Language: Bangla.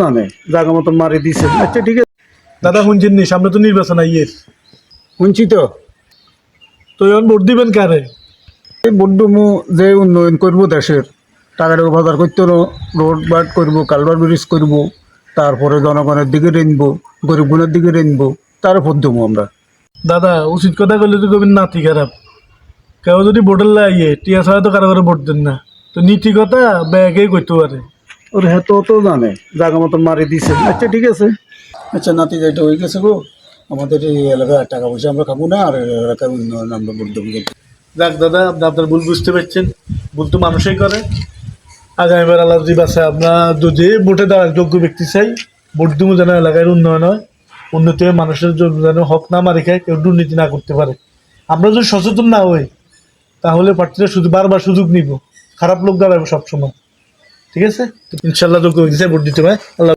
জানে জায়গা মতন মারি দিছে। আচ্ছা ঠিক আছে। দাদা শুনছেন নি? সামনে তো নির্বাচন আইয়ের শুনছি তো। তো এখন ভোট দিবেন কারে? এই বড্ডমু যে উন্নয়ন করব দেশের। টাকাটাকে বাজার করতে রোড বাট করব কালভার ব্রিজ করব তারপরে জনগণের দিকে রেনবো গরিব গুণের দিকে রেনবো তার উপর দেবো আমরা। দাদা উচিত কথা কইলে তো কবেন নাতি খারাপ। কেউ যদি ভোটের লাইয়ে টিয়া ছাড়া তো কারও কারও ভোট দেন না। তো নীতি কথা ব্যাগেই করতে পারে। ওর হ্যাঁ তো তো জানে, জায়গা মতন মারি দিছে আচ্ছা ঠিক আছে। আচ্ছা নাতি যেটা হয়ে গেছে গো, আমাদের এই এলাকায় টাকা পয়সা আমরা খাব না, আর এলাকার উন্নয়ন আমরা দেবো। যাক দাদা আপনি আপনার ভুল বুঝতে পারছেন, ভুল তো মানুষই করে। আগামীবার আল্লাহ যদি বাসে আপনার যদি ভোটে দেওয়ার যোগ্য ব্যক্তি চাই, ভোট দিব যেন এলাকার উন্নয়ন হয়, উন্নতি হয়ে, মানুষের যেন হক না মারি খায়, কেউ দুর্নীতি না করতে পারে। আমরা যদি সচেতন না হই, তাহলে প্রার্থীরা শুধু বারবার সুযোগ নিব, খারাপ লোক দাঁড়াবে সবসময়। ঠিক আছে? ইনশাল্লাহ ব্যক্তি ভোট দিতে হয় আল্লাহ